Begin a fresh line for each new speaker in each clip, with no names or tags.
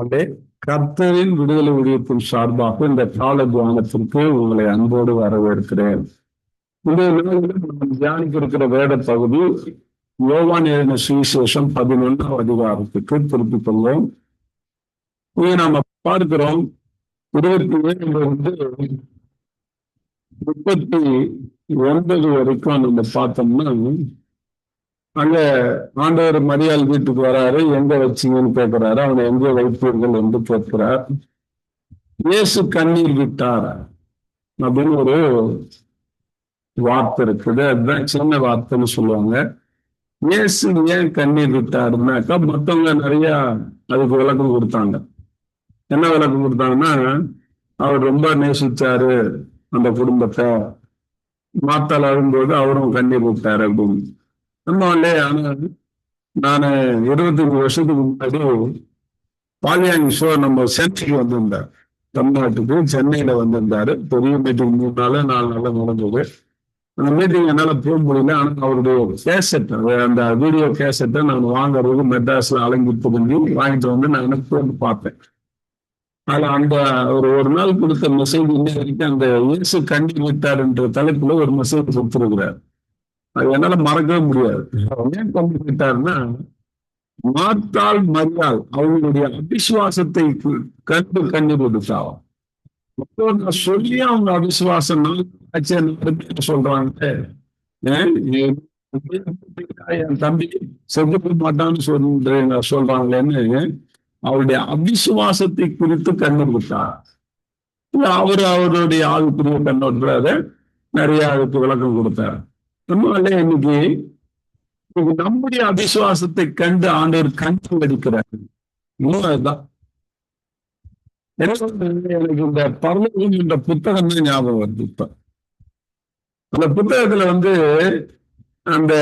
அப்படியே கர்த்தரின் விடுதலை ஊழியத்தின் சார்பாக இந்த கால தியானத்திற்கு உங்களை அன்போடு வரவேற்கிறேன். இந்த நாம் தியானிக்க இருக்கிற வேத பகுதி யோவான் எழுதின சுவிசேஷம் பதினொன்றாம் அதிகாரத்துக்கு திருப்பிக் கொள்வோம். இதை நாம பார்க்கிறோம். இருபத்தி ஏழுலிருந்து முப்பத்தி ஒன்பது வரைக்கும் நம்ம பார்த்தோம்னா அங்க ஆண்டவர் மரியாள் வீட்டுக்கு வராரு. எங்க வச்சீங்கன்னு கேட்கிறாரு அவனை எங்க வைப்பீர்கள் என்று கேட்கிறார். இயேசு கண்ணீர் விட்டார் அப்படின்னு ஒரு வார்த்தை இருக்குது. அதுதான் சின்ன வார்த்தைன்னு சொல்லுவாங்க. இயேசு ஏன் கண்ணீர் விட்டாருனாக்கா மத்தவங்க நிறைய அதுக்கு விளக்கம் கொடுத்தாங்க. என்ன விளக்கம் கொடுத்தாங்கன்னா அவர் ரொம்ப நேசிச்சாரு அந்த குடும்பத்தை. மாத்தால் அழும்போது அவரும் கண்ணீர் விட்டாரு அப்படின்னு. நம்மளே ஆனா நான் இருபத்தஞ்சு வருஷத்துக்கு முன்னாடி பாலியாங் ஷோ நம்ம சென்னைக்கு வந்திருந்தார். தமிழ்நாட்டுக்கு சென்னையில வந்திருந்தாரு. பெரிய மீட்டிங் மூணு நாள் நாலு நாள் நடந்தது. அந்த மீட்டிங் என்னால போக முடியல. ஆனா அவருடைய கேசட் அந்த வீடியோ கேசட்டை நான் வாங்குறதுக்கு மெட்ராஸ்ல அலங்கிட்டு பண்ணி வாங்கிட்டு வந்து நான் எனக்கு போட்டு பார்த்தேன். அதுல அந்த ஒரு ஒரு நாள் கொடுத்த மெசேஜ் இன்ன வரைக்கும் அந்த இயேசு கண்டி விட்டாருன்ற தலைப்புல ஒரு மெசேஜ் கொடுத்துருக்கிறார். அது என்னால மறக்கவே முடியாது. ஏன் கொண்டு விட்டாருன்னா மாத்தாள் மரியாள் அவங்களுடைய அபிசுவாசத்தை கண்டு கண்ணீர் விடுத்தாவும் நான் சொல்லி அவங்க அபிசுவாசம் சொல்றாங்க. என் தம்பி செதுக்க மாட்டான்னு சொல்றேன் சொல்றாங்களேன்னு அவருடைய அவிசுவாசத்தை குறித்து கண்ணீர் விட்டார். அவர் அவருடைய ஆளுக்குரிய கண்ணோட்டத்தை நிறைய அதுக்கு விளக்கம் கொடுத்தார். நம்மளால இன்னைக்கு நம்முடைய அவிசுவாசத்தை கண்டு ஆண்டவர் கண்டு அடிக்கிறார் அதுதான் எனக்கு இந்த பரலோகம் என்ற புத்தகம் தான் ஞாபகம் வருது இப்ப. அந்த புத்தகத்துல வந்து அந்த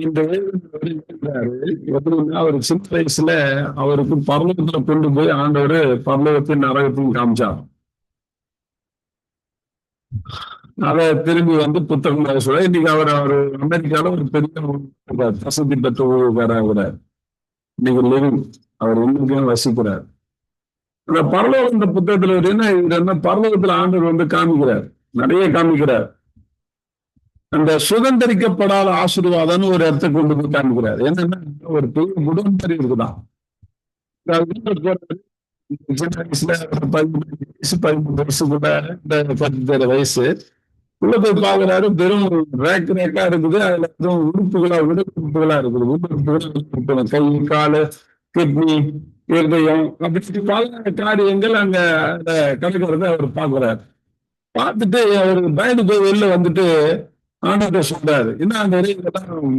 இந்த அவர் சின்ன வயசுல அவருக்கு பரலோகத்துல கொண்டு போய் ஆண்டவர் பரலோகத்தின் நரகத்தையும் காமிச்சார் அதை திரும்பி வந்து புத்தகம் சொல்ல இன்னைக்கு அவர் அவர் அமெரிக்கால ஒரு பெரிய வசதி பெற்ற கூட இன்னைக்கு லிவிங் அவர் இன்னைக்கும் வசிக்கிறார். அந்த பரலோகம் இந்த புத்தகத்துல என்ன இது என்ன பரலோகத்துல ஆண்டவர் வந்து காமிக்கிறார். நிறைய காமிக்கிறார். அந்த சுதந்திரிக்கப்படாத ஆசீர்வாதம்னு ஒரு இடத்தை கொண்டு போய் காமிக்கிறார். என்னன்னா ஒரு பெரிய உடன்படி இருக்குதான் சின்ன வயசுல பதிமூணு வயசு பதிமூணு வயசு கூட இந்த பத்து வயசு உள்ள போய் பாக்குறாரு வெறும் ரேக் ரேக்கா இருக்குது அதுல எதுவும் உறுப்புகளா விட உறுப்புகளா இருக்குது. உறுப்புகள் கை காலு கிட்னி இருதயம் அப்படி பல காரியங்கள் அங்க கிடக்கிறத அவர் பாக்குறாரு பார்த்துட்டு அவர் பயந்து போய் வெளில வந்துட்டு ஆண்டத்தை சொல்றாரு என்ன அந்த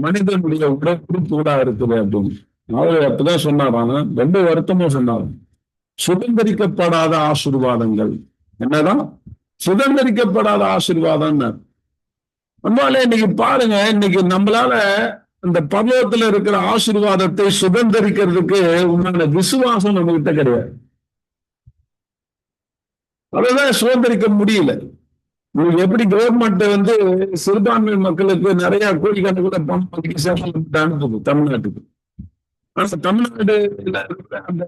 மனிதனுடைய உடல் உறுப்புகளா இருக்குது அப்படின்னு. அவர் அப்பதான் சொன்னாராம் ரொம்ப வருத்தமும் சொன்னார். சுதந்திரிக்கப்படாத ஆசீர்வாதங்கள். என்னதான்? சுதந்திரிக்கப்படாத ஆசீர்வாதம் நம்மளால இன்னைக்கு பாருங்க இன்னைக்கு நம்மளால இந்த பர்வத்துல இருக்கிற ஆசீர்வாதத்தை சுதந்திரிக்கிறதுக்கு உண்டான விசுவாசம் நம்ம கிட்ட கிடையாது. அதான் சுதந்திரிக்க முடியல. எப்படி கவர்மெண்ட் வந்து சிறுபான்மை மக்களுக்கு நிறைய கோடிக்கணக்கில் பணம் ஒதுக்கி அனுப்புது தமிழ்நாட்டுக்கு. தமிழ்நாடு அந்த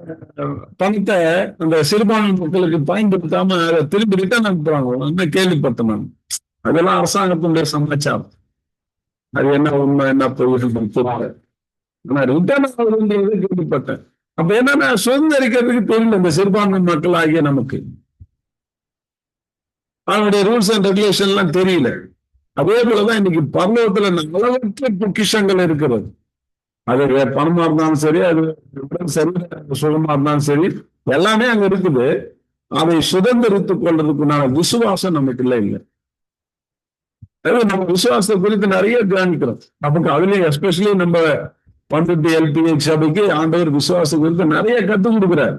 பணத்தை அந்த சிறுபான்மை மக்களுக்கு பயன்படுத்தாம அதை திரும்பி ரிட்டர்ன் அனுப்புறாங்க கேள்விப்பட்டேன் நான். அதெல்லாம் அரசாங்கத்தினுடைய சமாச்சாரம். அது என்ன உண்மை என்ன பொருள் ஆனா ரிட்டர்ன் ஆகுதுன்றது கேள்விப்பட்டேன். அப்ப என்னன்னா சுதந்திரிக்கிறதுக்கு தெரியல இந்த சிறுபான்மை மக்கள் ஆகிய நமக்கு. அவனுடைய ரூல்ஸ் அண்ட் ரெகுலேஷன் எல்லாம் தெரியல. அதே போலதான் இன்னைக்கு பரலோகத்துல நல்லவற்ற பொக்கிஷங்கள் இருக்கிறது. அது பணமா இருந்தாலும் சரி அது சரி சுகமா இருந்தாலும் சரி எல்லாமே அங்க இருக்குது. அதை சுதந்திரித்துக் கொள்றதுக்குண்டான விசுவாசம் நமக்கு இல்லை இல்லை நம்ம விசுவாசத்தை குறித்து நிறைய தியானிக்கிறோம் நமக்கு அதுலயும் எஸ்பெஷலி நம்ம பண்ருட்டி எல்பிஎச் சபைக்கு ஆண்டவர் விசுவாசம் குறித்து நிறைய கற்றுக் கொடுக்குறாரு.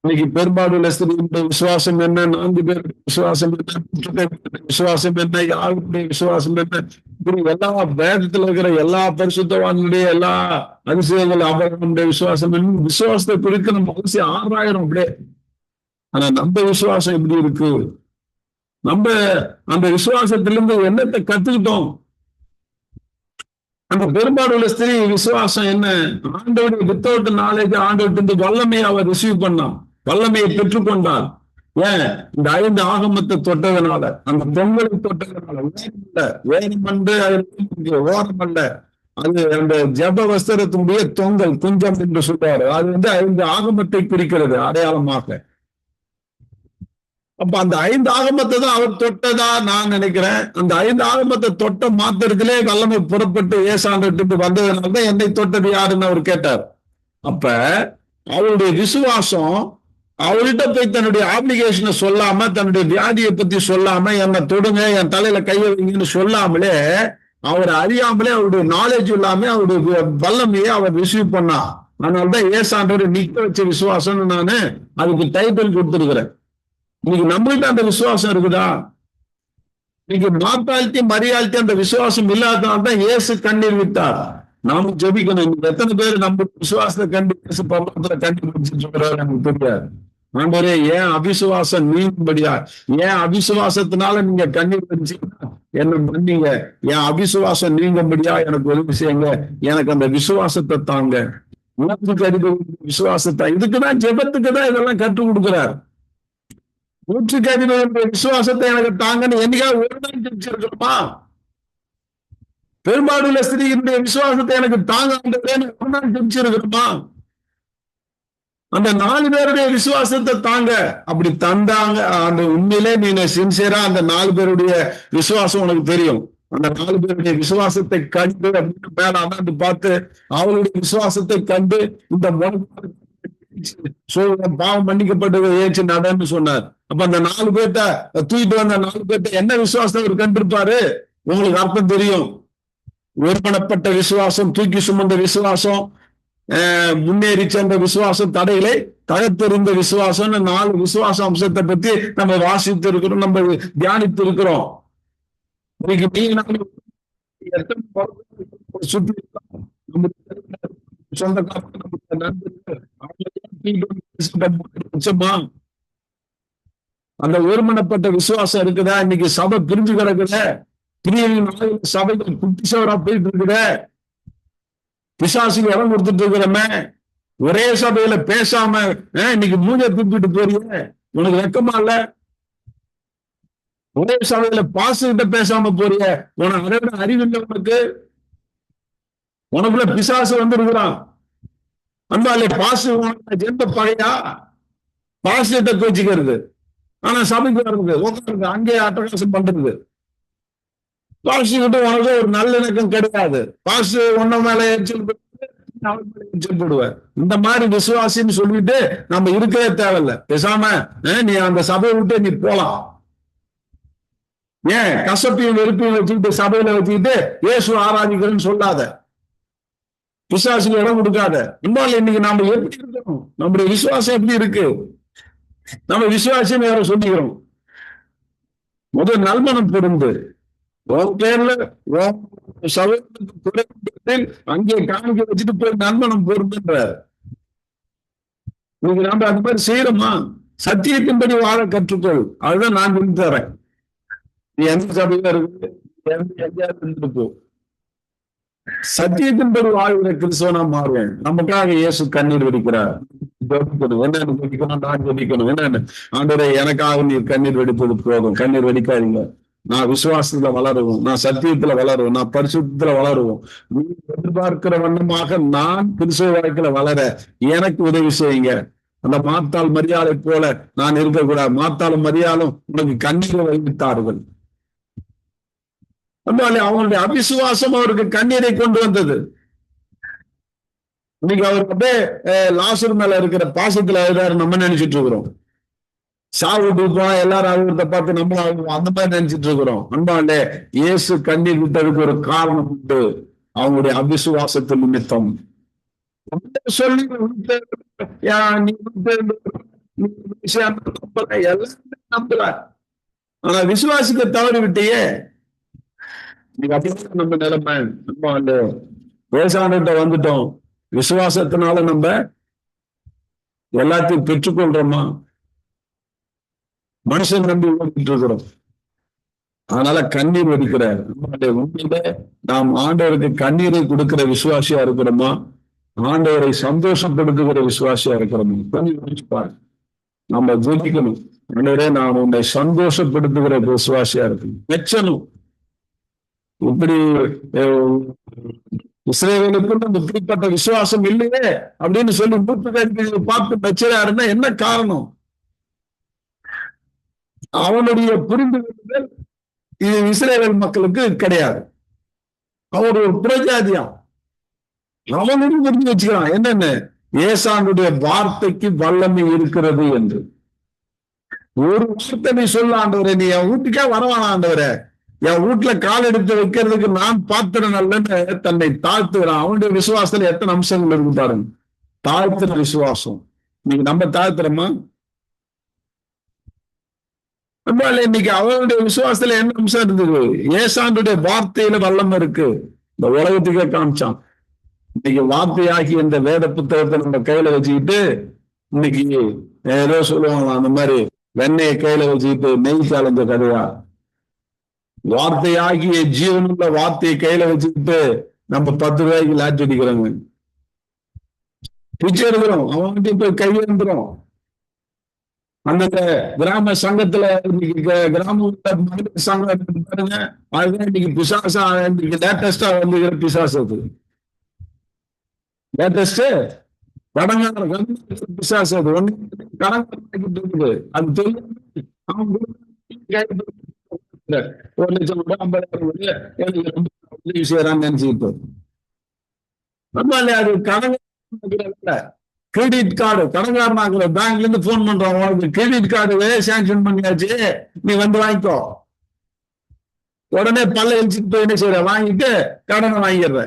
இன்னைக்கு பெரும்பாடு ஸ்திரீடைய விசுவாசம் என்ன? நான்கு பேருடைய விசுவாசம் என்ன? விசுவாசம் என்ன? யாருடைய விசுவாசம் என்ன? இப்படி எல்லா வேதத்துல இருக்கிற எல்லா பரிசுத்தவான்களுடைய எல்லா அதிசயங்கள் அவர்களுடைய விசுவாசம் விசுவாசத்தை குறித்து நம்ம அவசியம் ஆறாயிரம் அப்படியே. ஆனா நம்ம விசுவாசம் எப்படி இருக்கு? நம்ம அந்த விசுவாசத்திலிருந்து என்னத்தை கத்துக்கிட்டோம்? அந்த பெரும்பாடுள்ள ஸ்திரீ விசுவாசம் என்ன? ஆண்டோடைய வித்தவுட் நாளைக்கு ஆண்டோட்டு வல்லமையை அவர் ரிசீவ் பண்ணான். வல்லமையை பெற்றுக்கொண்டான் ஏன்? இந்த ஐந்து ஆகமத்தை தொட்டதுனால அந்த பொங்கலை தொட்டதுனால வேணுமல்ல வேணுமன்று அது ஓரமல்ல. அது அந்த ஜப வஸ்திரத்தினுடைய தொங்கல் குஞ்சம் என்று சொல்றாரு அது வந்து ஐந்து ஆகமத்தை குறிக்கிறது அடையாளமாக. அப்ப அந்த ஐந்து ஆகமத்தை தான் அவர் தொட்டதா நான் நினைக்கிறேன். அந்த ஐந்து ஆகமத்தை தொட்ட மாத்திரத்திலே வல்லமை புறப்பட்டு ஏசாண்டு வந்ததுனாலதான் என்னை தொட்டது யாருன்னு அவர் கேட்டார். அப்ப அவருடைய விசுவாசம் அவர்கிட்ட போய் தன்னுடைய ஆப்ளிகேஷனை சொல்லாம தன்னுடைய வியாதியை பத்தி சொல்லாம என்னை தொடுங்க என் தலையில கைய வைங்கன்னு சொல்லாமலே அவர் அறியாமலே அவருடைய நாலேஜ் இல்லாம அவருடைய வல்லமையை அவர் ரிசீவ் பண்ணா. அதனாலதான் ஏசாண்டவர் நிக்க வச்ச விசுவாசம்னு நானு அதுக்கு டைட்டில் கொடுத்துருக்குறேன். இன்னைக்கு நம்மகிட்ட அந்த விசுவாசம் இருக்குதா? இன்னைக்கு மாத்தாழ்த்தி மரியாழ்த்தி அந்த விசுவாசம் இல்லாதனால்தான் ஏசு கண்ணீர் விட்டார். நாம ஜெபிக்கணும். எத்தனை பேர் நம்ம விசுவாசத்தை கண்டு இயேசு கண்டுபிடிச்சிட்டு இருக்கிறாரு எனக்கு தெரியாது. ஆண்டவரே ஏன் அவிசுவாசம் நீங்கும்படியா? ஏன் அவிசுவாசத்தினால நீங்க கண்ணீர் வச்சீங்கன்னா என்ன பண்ணீங்க என் அவிசுவாசம் நீங்கும்படியா? எனக்கு உதவி செய்யுங்க எனக்கு அந்த விசுவாசத்தை தாங்க. உணர்வுக்கு அதிக விசுவாசத்தை. இதுக்குதான் ஜெபத்துக்கு தான் இதெல்லாம் கற்றுக் கொடுக்குறார். நூற்றுக்கு அதிபதியுடைய விசுவாசத்தை எனக்கு தாங்கன்னு என்னைக்காவது ஒரு நாள் ஜெபிச்சிருக்கிறோமா பெரும்பாடுள்ள ஸ்திரீகளுடைய விசுவாசத்தை எனக்கு தாங்க ஒரு ஜெபிச்சிருக்கிறோமா அந்த நாலு பேருடைய விசுவாசத்தை தாங்க. அப்படி தந்தாங்க. அந்த உண்மையிலே நீ சின்சியரா அந்த நாலு பேருடைய விசுவாசம் உனக்கு தெரியும். அந்த நாலு பேருடைய விசுவாசத்தை கண்டு அப்படின்னு மேல அண்ணாந்து பார்த்து அவளுடைய விசுவாசத்தை கண்டு இந்த பாவம் மன்னிக்கப்பட்டது ஏச்சு நடன்னு சொன்னார். அப்ப அந்த நாலு பேர்ட்ட தூக்கிட்டு வந்த நாலு பேர்ட்ட என்ன விசுவாசத்தை அவர் கண்டிருப்பாரு? உங்களுக்கு அர்த்தம் தெரியும். ஒருமனப்பட்ட விசுவாசம் தூக்கி சுமந்த விசுவாசம் முன்னேறி சென்ற விசுவாசம் தடைகளை தகர்த்தெறிந்த விசுவாசம் நாலு விசுவாச அம்சத்தை பத்தி நம்ம வாசித்து இருக்கிறோம் நம்ம தியானித்து இருக்கிறோம் இன்னைக்கு சுற்றி சொந்தக்காரங்க அந்த ஒருமனப்பட்ட விசுவாசம் இருக்குதா? இன்னைக்கு சபை பிரிஞ்சு கிடக்குதா. சபைகள் குட்டிசவரா போயிட்டு இருக்கிற பிசாசுக்கு இடம் கொடுத்துட்டு இருக்கிறமே ஒரே சபையில பேசாம இன்னைக்கு மூஞ்ச தூக்கிட்டு போறிய. உனக்கு வெக்கமா இல்ல? ஒரே சபையில பாசுகிட்ட பேசாம போறிய. உனக்கு அதை விட அறிவு இல்லை உனக்கு. உனக்குள்ள பிசாசு வந்துருக்கிறான். அன்பாலே பாசு உனக்கு பழையா பாசுகிட்ட கோச்சிக்கிறது. ஆனா சபைக்கு வர்றது உட்காருங்க அங்கேயே அட்டகாசம் பண்றது. பாசு கிட்ட உனக்கு ஒரு நல்லிணக்கம் கிடையாது பாசு உன்ன மேல எரிச்சல் போடுவேன். இந்த மாதிரி விசுவாசின்னு சொல்லிட்டு நம்ம இருக்கவே தேவையில்ல. பேசாம நீ அந்த சபையை விட்டு நீ போலாம். ஏன்? கசப்பையும் வெறுப்பையும் வச்சுக்கிட்டு சபையில வச்சுக்கிட்டு இயேசு ஆராதிக்கிறேன்னு சொல்லாத. விசுவாசிக்கு இடம் கொடுக்காத. இன்னொரு இன்னைக்கு நாம எப்படி இருக்கணும்? நம்முடைய விசுவாசம் எப்படி இருக்கு? நம்ம விசுவாசம் வேற சொல்லிக்கிறோம். முதல் நல்மனம் பொருந்து. உன் பேர்ல சபையில் அங்கே காணிக்க வச்சுட்டு போய் நண்பனம் பொருந்துன்ற நீங்க நாம அந்த மாதிரி செய்யறோமா சத்தியத்தின்படி வாழ கற்றுக்கொள். அதுதான் நான் சொல்லி தரேன். நீ எந்த சபையில இருக்கு? இருந்துட்டு சத்தியத்தின்படி வாழ்கிற கிறிஸ்தவனா மாறுவேன். நமக்காக இயேசு கண்ணீர் வெடிக்கிறார். என்னன்னு வெடிக்கணும் நான் வெடிக்கணும் என்னன்னு? ஆண்டவரே எனக்காக நீர் கண்ணீர் வெடிப்பது போதும். கண்ணீர் வெடிக்காதீங்க. நான் விசுவாசத்துல வளருவோம் நான் சத்தியத்துல வளருவோம் நான் பரிசுத்தத்துல வளருவோம். நீ எதிர்பார்க்கிற வண்ணமாக நான் கிறிஸ்தவ வாழ்க்கையில வளர எனக்கு உதவி செய்யுங்க. அந்த மாத்தாள் மரியாதை போல நான் இருக்கக்கூடாது. மாத்தாளும் மரியாலும் உனக்கு கண்ணீரை வைத்தார்கள். அவங்களுடைய அவிசுவாசம் அவருக்கு கண்ணீரை கொண்டு வந்தது. இன்னைக்கு அவர் அப்படியே லாசர் மேல இருக்கிற பாசத்துல எழுதாரு நம்ம நினைச்சிட்டு இருக்கிறோம். சாவு போனா எல்லாரும் அழுகிறத பார்த்து நம்ம அந்த மாதிரி நினைச்சிட்டு இருக்கிறோம். அன்பாண்டே இயேசு கண்ணீர் விட்டதுக்கு ஒரு காரணம் உண்டு. அவங்களுடைய அவிசுவாசத்து நிமித்தம். சொல்லி நம்புற ஆனா விசுவாசிக்க தவறி விட்டியே அப்படிதான் நம்ம நிலைமை. நம்ம அந்த வந்துட்டோம். விசுவாசத்தினால நம்ம எல்லாத்தையும் பெற்றுக்கொள்றோமா? மனுஷன் நம்பி ஓடிட்டு இருக்கிறோம் அதனால கண்ணீர் வடிக்கிறார் உண்மையில நாம் ஆண்டவருக்கு கண்ணீரை கொடுக்கிற விசுவாசியா இருக்கிறோமா? ஆண்டவரை சந்தோஷப்படுத்துகிற விசுவாசியா இருக்கிறோமா? கொஞ்சம் யோசிச்சு பாருங்க. நம்ம ஜெபிக்கணும். ஆண்டவரே நான் உன்னை சந்தோஷப்படுத்துகிற விசுவாசியா இருக்கணும். மெச்சனும் இப்படி அஹ், இஸ்ரேலுக்கு இப்படிப்பட்ட விசுவாசம் இல்லையே அப்படின்னு சொல்லி மூத்த பார்த்து மெச்சராருன்னா என்ன காரணம்? அவனுடைய புரிந்து கொள்ளுதல் இது இஸ்ரேல் மக்களுக்கு கிடையாது. அவர் ஒரு புறஜாதியா அவனும் புரிஞ்சு வச்சுக்கிறான். என்னன்னு? ஏசானுடைய வார்த்தைக்கு வல்லமை இருக்கிறது என்று. ஒரு வார்த்தை நீ சொல்ல ஆண்டவரே. நீ என் வீட்டுக்கே வரவான ஆண்டவரே. என் வீட்டுல கால் எடுத்து வைக்கிறதுக்கு நான் பாத்திரம் நல்லன்னு தன்னை தாழ்த்துகிறான். அவனுடைய விசுவாசத்துல எத்தனை அம்சங்கள் இருக்கு பாருங்க. தாழ்த்துற விசுவாசம். நீங்க நம்ம தாழ்த்துறோமா? அதனால இன்னைக்கு அவனுடைய விசுவாசத்துல என்ன அம்சம் இருந்தது? ஏசாண்டுடைய வார்த்தையில வல்லம் இருக்கு. இந்த உலகத்துக்கே காமிச்சான். இன்னைக்கு வார்த்தையாகி இந்த வேத புத்தகத்தை நம்ம கையில வச்சுக்கிட்டு இன்னைக்கு ஏதோ சொல்லுவாங்க அந்த மாதிரி வெண்ணையை கையில வச்சுக்கிட்டு நெய் கலந்த கதையா? வார்த்தையாகிய ஜீவனுள்ள வார்த்தையை கையில வச்சுக்கிட்டு நம்ம பத்து ரூபாய்க்கு லாட்சி அடிக்கிறாங்க. பிச்சை எடுக்கிறோம். அவன்கிட்ட போய் கையெழுந்துரும் அந்தந்த கிராம சங்கத்துல இன்னைக்கு க- கிராம மகளிர் சங்கம் பாருங்க. அதுதான் இன்னைக்கு பிசாசா இன்னைக்கு லேட்டஸ்டா வந்துகிற பிசாசு அது. லேட்டஸ்ட் கடங்கார பிசாசு அது. ஒண்ணு கடங்காரக்கிட்டு இருக்குது. அது தெரியும் ஒரு லட்சம் ரூபாய் ஐம்பதாயிரம் ரூபாய் எனக்கு ரொம்ப உதவி செய்யறான்னு நினைச்சுக்கிட்டு நம்ம அது கடங்க கிரெடிட் கார்டு கடன்காரனாக்குற பேங்க்ல இருந்து போன் பண்றோம் உனக்கு கிரெடிட் கார்டு சாங்ஷன் பண்ணியாச்சு. நீ வந்து வாங்கிக்கோ. உடனே பல்ல எழுச்சிட்டு போய் என்ன செய்யற வாங்கிட்டு கடனை வாங்கிடுற.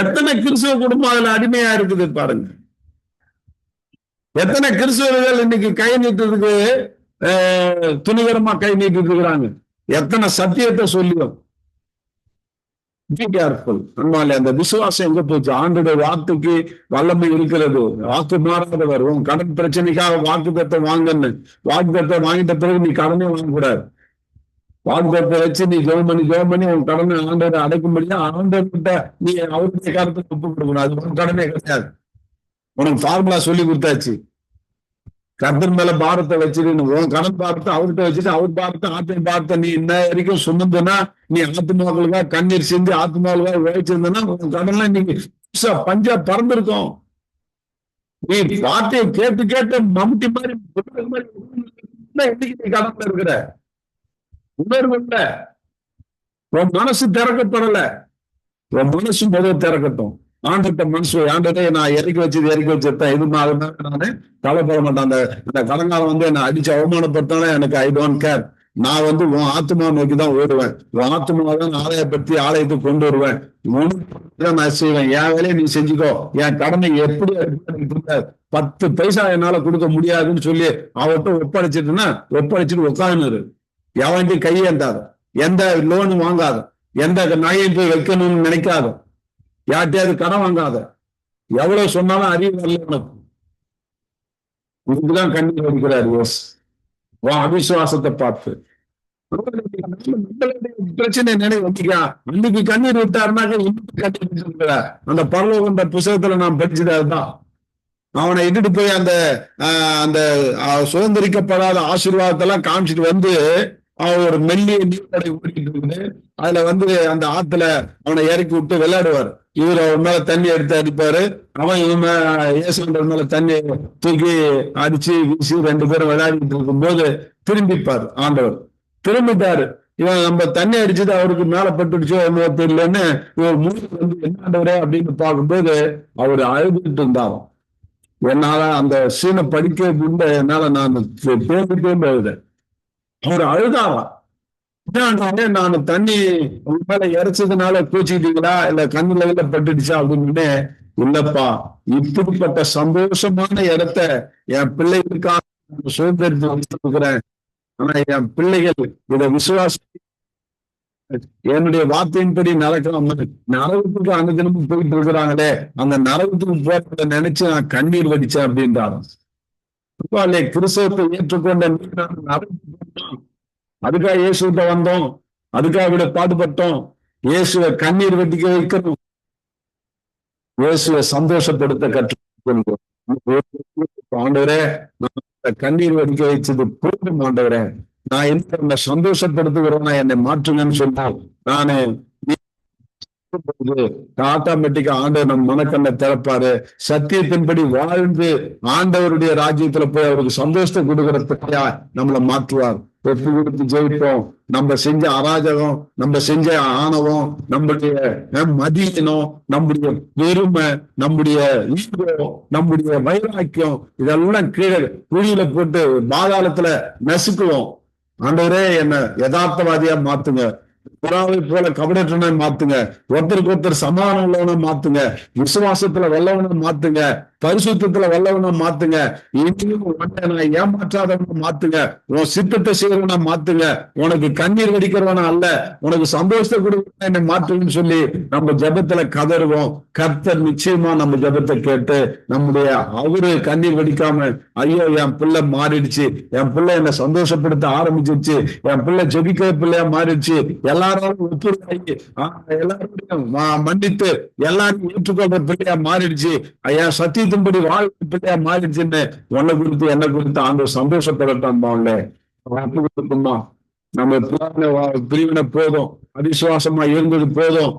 எத்தனை கிறிஸ்துவ குடும்பம் அதுல அடிமையா இருக்குது பாருங்க. எத்தனை கிறிஸ்துவர்கள் இன்னைக்கு கை நீட்டுறதுக்கு துணிகரமா கை நீட்டிட்டு இருக்கிறாங்க. எத்தனை சத்தியத்தை சொல்லியும். பி கேர்ஃபுல் அன்பாலே, அந்த விசுவாசம் எங்க போச்சு? ஆண்டுடைய வாக்குக்கு வல்லமை இருக்கிறது. வாக்கு மாறாதவர். உன் கடன் பிரச்சனைக்காக வாக்கு தத்தை வாங்கன்னு. வாக்கு தத்தை வாங்கிட்ட பிறகு நீ கடனே வாங்கக்கூடாது. வாக்குத்தத்தை வச்சு நீ ஜெபம் பண்ணி ஜெபம் பண்ணி உன் கடனை ஆண்டவரை அடைக்கும்படியா ஆண்டவர்கிட்ட நீ அவருடைய காலத்துக்கு ஒப்பு கொடுக்கணும் அது உன் கடனே கிடையாது. உனக்கு ஃபார்முலா சொல்லி கொடுத்தாச்சு. கர்த்தர் மேல பாரத்தை வச்சுட்டு உன் கடன் பாரத்தை அவர்கிட்ட வச்சுட்டு அவர் பாரத்தை ஆத்தின் பாரத்தை நீ இன்ன வரைக்கும் சொன்னதுன்னா நீ ஆத்மாக்களுக்கா கண்ணீர் சிந்தி ஆத்மாவுக்கா உழைச்சிருந்தனா உன் கடன்லாம் நீங்க பஞ்சா பறந்துருக்கோம். நீ வார்த்தையை கேட்டு கேட்டு மம்டி மாதிரி மாதிரி நீ கடன்ல இருக்கிற? உணர்வு இல்ல. உன் மனசு திறக்கப்படல. உன் மனசு முதல் திறக்கட்டும். ஆண்டுகிட்ட மனசு ஆண்டுகிட்ட நான் இறக்கி வச்சது இறக்கி வச்சிருந்தேன் இது அதனால நானு கவலைப்பட மாட்டேன். அந்த இந்த கடங்காலம் வந்து என்ன அடிச்சு அவமானப்படுத்தாலும் எனக்கு ஐ டோன்ட் கேர் நான் வந்து உன் ஆத்மா நோக்கி தான் ஓடுவேன். உன் ஆத்மாவை தான் ஆலயப்படுத்தி ஆலயத்துக்கு கொண்டு வருவேன். உனக்கு நான் செய்வேன். என் வேலையை நீ செஞ்சுக்கோ. என் கடனை எப்படி பத்து பைசா என்னால கொடுக்க முடியாதுன்னு சொல்லி அவர்கிட்ட ஒப்படைச்சிட்டுன்னா ஒப்படைச்சிட்டு உட்காந்துரு எவன்ட்டு கையேந்தாத. எந்த லோனும் வாங்காது. எந்த நகையும் போய் வைக்கணும்னு நினைக்காது. யார்கிட்டயாவது கடன் வாங்காத. எவ்வளவு சொன்னாலும் அறிவு வரல உனக்கு. இதுக்குதான் கண்ணீர் வடிக்கிறார் யோஸ் வா அவிசுவாசத்தை பார்த்து. பிரச்சனை நினை வச்சுக்கா இன்னைக்கு கண்ணீர் விட்டாருனாக்க இன்னும் கண்ணீர் விட்டுருக்கிறா. அந்த பரலோகன்ற புஸ்தகத்துல நான் படிச்சது அதுதான் அவனை இட்டுட்டு போய் அந்த ஆஹ், அந்த ஆஹ், சுதந்திரிக்கப்படாத ஆசீர்வாதத்தெல்லாம் காமிச்சிட்டு வந்து அவன் ஒரு மெல்லிய நீர் தடை இருக்குது. அதுல வந்து அந்த ஆத்துல அவனை இறக்கி விட்டு விளையாடுவார். இவர் அவன் மேல தண்ணி எடுத்து அடிப்பாரு. அவன் இவன் மேல இயேசுன்ற மேல தண்ணி தூக்கி அடிச்சு வீசி ரெண்டு பேரும் விளையாடிட்டு இருக்கும்போது திரும்பிப்பார் ஆண்டவர். திரும்பிட்டாரு. இவன் நம்ம தண்ணி அடிச்சது அவருக்கு மேல பட்டுடுச்சோ என்னவோ தெரியலன்னு இவர் மூணு வந்து என்ன ஆண்டவரே அப்படின்னு பார்க்கும்போது அவர் அழுதுட்டு இருந்தாராம் என்னால அந்த சீனை படிக்க என்னால நான் பேர்ந்து பேர்ந்து எழுதேன் அவர் அழுதாராம். நான் தண்ணி உங்க மேல இறைச்சதுனால கூச்சிக்கிட்டீங்களா இல்ல கண்ணுல இல்ல பட்டுடுச்சா அப்படின்னு இல்லப்பா இப்படிப்பட்ட சந்தோஷமான இடத்த என் பிள்ளைகளுக்காக சுதந்திரத்தை வச்சிருக்கிறேன் ஆனா என் பிள்ளைகள் இதை விசுவாசி என்னுடைய வார்த்தையின்படி நடக்கிறாங்க நரகத்துக்கு அந்த தினமும் போயிட்டு இருக்கிறாங்களே அந்த நரகத்துக்கு போறத நினைச்சு நான் கண்ணீர் வடிச்சேன் அப்படின்றாராம். கிறிஸ்தவத்தை ஏற்றுக்கொண்ட நரகத்துக்கு அதுக்காக இயேசுகிட்ட வந்தோம். அதுக்காக விட பாடுபட்டோம். இயேசுவை கண்ணீர் வெட்டிக்க வைக்கணும். இயேசுவை சந்தோஷப்படுத்த கற்றுக்கொள்வோம். ஆண்டவரே கண்ணீர் வடிக்க வைச்சது போதும் ஆண்டவரே. நான் என்ன சந்தோஷப்படுத்துகிறோம் நான் என்னை மாற்றுங்கன்னு சொன்னால் நானு ஆட்டோமேட்டிக்கா ஆண்டவர் நம் மனக்கண்ணை திறப்பாரு. சத்தியத்தின்படி வாழ்ந்து ஆண்டவருடைய ராஜ்யத்துல போய் அவருக்கு சந்தோஷத்தை கொடுக்கறதுக்கா நம்மளை மாற்றுவார். ஒப்பு கொடுத்து ஜெயிப்போம். நம்ம செஞ்ச அராஜகம் நம்ம செஞ்ச ஆணவம் நம்முடைய மதியினம் நம்முடைய பெருமை நம்முடைய ஈகோ நம்முடைய வைராக்கியம் இதெல்லாம் கீழே குழியில போட்டு பாதாளத்துல நசுக்குவோம். ஆண்டவரே என்ன யதார்த்தவாதியா மாத்துங்க. புறாவை போல கபடற்றனை மாத்துங்க. ஒருத்தருக்கு ஒருத்தர் சமாதானம் உள்ளவனை மாத்துங்க. விசுவாசத்துல வல்லவனை மாத்துங்க. பரிசுத்தத்துல வல்லவனை மாத்துங்க. இனியும் உன்னை நான் மாத்துங்க. உன் சித்தத்தை செய்யறவன மாத்துங்க. உனக்கு கண்ணீர் வடிக்கிறவன அல்ல. உனக்கு சந்தோஷத்தை கொடுக்கணும் என்னை மாற்றுன்னு சொல்லி நம்ம ஜெபத்துல கதறுவோம். கர்த்தர் நிச்சயமா நம்ம ஜெபத்தை கேட்டு நம்முடைய அவரு கண்ணீர் வடிக்காம ஐயோ என் பிள்ளை மாறிடுச்சு. என் பிள்ளை என்னை சந்தோஷப்படுத்த ஆரம்பிச்சிருச்சு. என் பிள்ளை ஜெபிக்கிற பிள்ளையா மாறிடுச்சு. எல்லாரும் ஒத்துழைச்சி எல்லாரும் மன்னித்து எல்லாரும் ஏற்றுக்கொள்ற பிள்ளையா மாறிடுச்சு. ஐயா சத்தியத்தின்படி வாழ்க்கை வாழ்க்கையா மாறிடுச்சுன்னு உன்னை குறித்து என்ன குறித்து அந்த சந்தோஷப்படட்டும் பாவங்களே நம்ம பிரிவினை போதும். அவிசுவாசமா இருந்தது போதும்.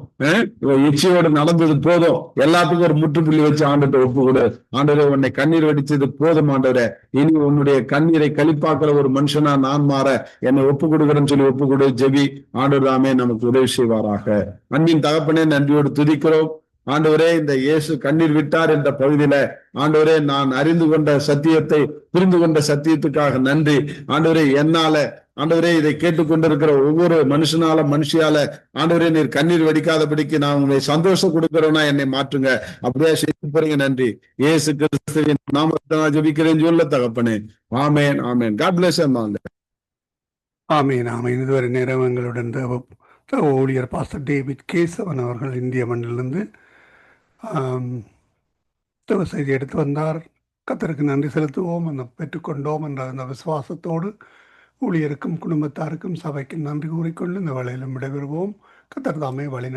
இச்சையோடு நடந்தது போதும். எல்லாத்துக்கும் ஒரு முற்றுப்புள்ளி வச்சு ஆண்டுட்டு ஒப்பு கொடு ஆண்டவரே உன்னை கண்ணீர் வடிச்சது போதும் ஆண்டவரே. இனி உன்னுடைய கண்ணீரை கழிப்பாக்குற ஒரு மனுஷனா நான் மாற என்னை ஒப்பு கொடுக்குறேன்னு சொல்லி ஒப்பு கொடு ஜெபி. ஆண்டவர் தாமே நமக்கு உதவி செய்வாராக. அன்பின் தகப்பனே நன்றியோடு துதிக்கிறோம். ஆண்டவரே இந்த இயேசு கண்ணீர் விட்டார் என்ற பகுதியில ஆண்டவரே நான் அறிந்து கொண்ட சத்தியத்தை புரிந்து கொண்ட சத்தியத்துக்காக நன்றி. ஆண்டவரே என்னால ஆண்டவரே இதை கேட்டுக்கொண்டிருக்கிற ஒவ்வொரு மனுஷனால மனுஷியால ஆண்டவரே நீர் கண்ணீர் வடிக்காதபடிக்கு நான் உங்களை சந்தோஷம் கொடுக்கிறோம்னா என்னை மாற்றுங்க. அப்படியே செய்து போறீங்க நன்றி. இயேசு கிறிஸ்துவின் நாமத்தை நான் ஜபிக்கிறேன் சொல்ல தகப்பனே. ஆமேன் ஆமேன். காட் பிளஸ்
ஆமேன் ஆமேன். இதுவரை நேரம் எங்களுடன் ஊழியர் பாஸ்டர் டேவிட் கேசவன் அவர்கள் இந்திய மண்ணிலிருந்து செய்தி எடுத்து வந்தார் கத்தருக்கு நன்றி செலுத்துவோம் அந்த பெற்றுக்கொண்டோம் என்ற அந்த விசுவாசத்தோடு ஊழியருக்கும் குடும்பத்தாருக்கும் சபைக்கும் நன்றி கூறிக்கொண்டு இந்த வேலையிலும் விடைபெறுவோம் கத்தர் தாமே வழி